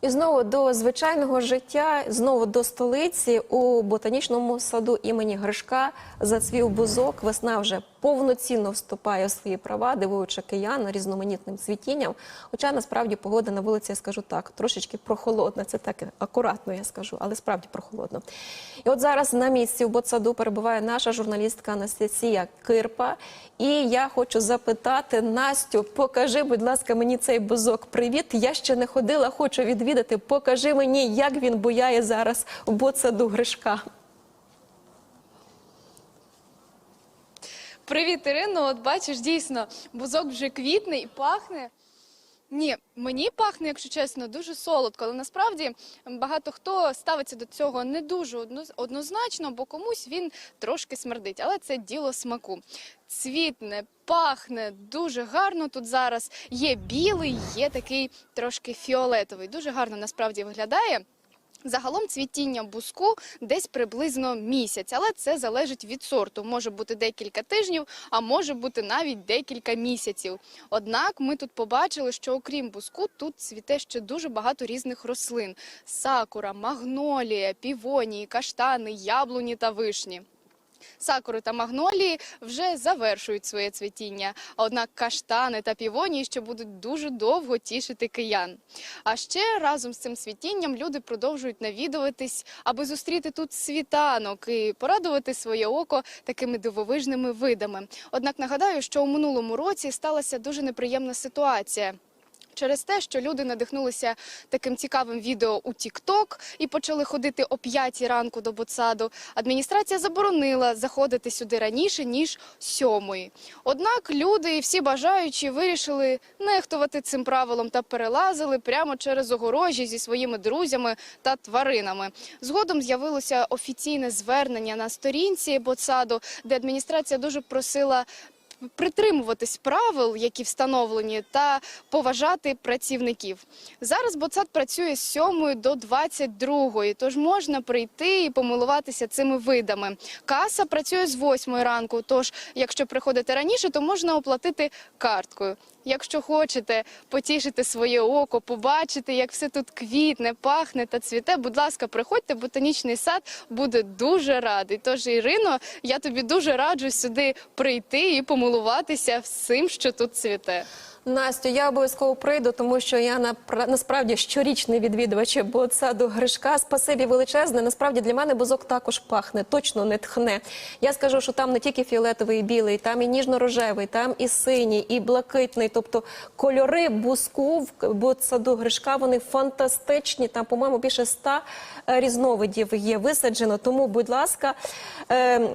І знову до звичайного життя, знову до столиці у ботанічному саду імені Гришка зацвів бузок. Весна вже повноцінно вступає в свої права, дивуючи киян різноманітним цвітінням. Хоча насправді погода на вулиці, я скажу так, трошечки прохолодна. Це так акуратно, я скажу, але справді прохолодно. І от зараз на місці у ботсаду перебуває наша журналістка Анастасія Кирпа. І я хочу запитати Настю, покажи, будь ласка, мені цей бузок. Привіт. Я ще не ходила, хочу відвідати. Покажи мені, як він буяє зараз у ботсаду Гришка. Привіт, Ірино. От бачиш, дійсно, бузок вже квітне і пахне. Ні, мені пахне, якщо чесно, дуже солодко, але насправді багато хто ставиться до цього не дуже однозначно, бо комусь він трошки смердить. Але це діло смаку. Цвітне, пахне дуже гарно. Тут зараз є білий, є такий трошки фіолетовий. Дуже гарно насправді виглядає. Загалом цвітіння буску десь приблизно місяць, але це залежить від сорту. Може бути декілька тижнів, а може бути навіть декілька місяців. Однак ми тут побачили, що окрім буску, тут цвіте ще дуже багато різних рослин: сакура, магнолія, півонії, каштани, яблуні та вишні. Сакури та магнолії вже завершують своє цвітіння. Однак каштани та півонії ще будуть дуже довго тішити киян. А ще разом з цим цвітінням люди продовжують навідуватись, аби зустріти тут світанок і порадувати своє око такими дивовижними видами. Однак нагадаю, що у минулому році сталася дуже неприємна ситуація. Через те, що люди надихнулися таким цікавим відео у TikTok і почали ходити о 5 ранку до ботсаду, адміністрація заборонила заходити сюди раніше ніж сьомої. Однак люди і всі бажаючі вирішили нехтувати цим правилом та перелазили прямо через огорожі зі своїми друзями та тваринами. Згодом з'явилося офіційне звернення на сторінці ботсаду, де адміністрація дуже просила притримуватись правил, які встановлені, та поважати працівників. Зараз Боцат працює з 7 до 22, тож можна прийти і помилуватися цими видами. Каса працює з 8 ранку, тож якщо приходите раніше, то можна оплатити карткою. Якщо хочете потішити своє око, побачити, як все тут квітне, пахне та цвіте, будь ласка, приходьте, ботанічний сад буде дуже радий. Тож, Ірино, я тобі дуже раджу сюди прийти і помилуватися всім, що тут цвіте. Настю, я обов'язково прийду, тому що я напра- насправді щорічний відвідувач ботсаду Гришка. Спасибі величезне. Насправді для мене бузок також пахне, точно не тхне. Я скажу, що там не тільки фіолетовий і білий, там і ніжно-рожевий, там і синій, і блакитний. Тобто кольори бузку в ботсаду Гришка вони фантастичні. Там, по-моєму, більше ста е, різновидів є висаджено. Тому, будь ласка. ем,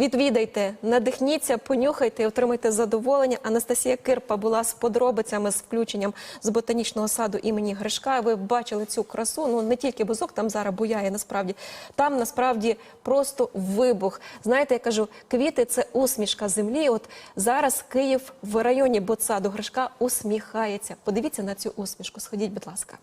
Відвідайте, надихніться, понюхайте і отримайте задоволення. Анастасія Кирпа була з подробицями з включенням з ботанічного саду імені Гришка. Ви бачили цю красу. Ну не тільки бузок там зараз буяє. Насправді там насправді просто вибух. Знаєте, я кажу, квіти це усмішка землі. От зараз Київ в районі ботсаду Гришка усміхається. Подивіться на цю усмішку. Сходіть, будь ласка.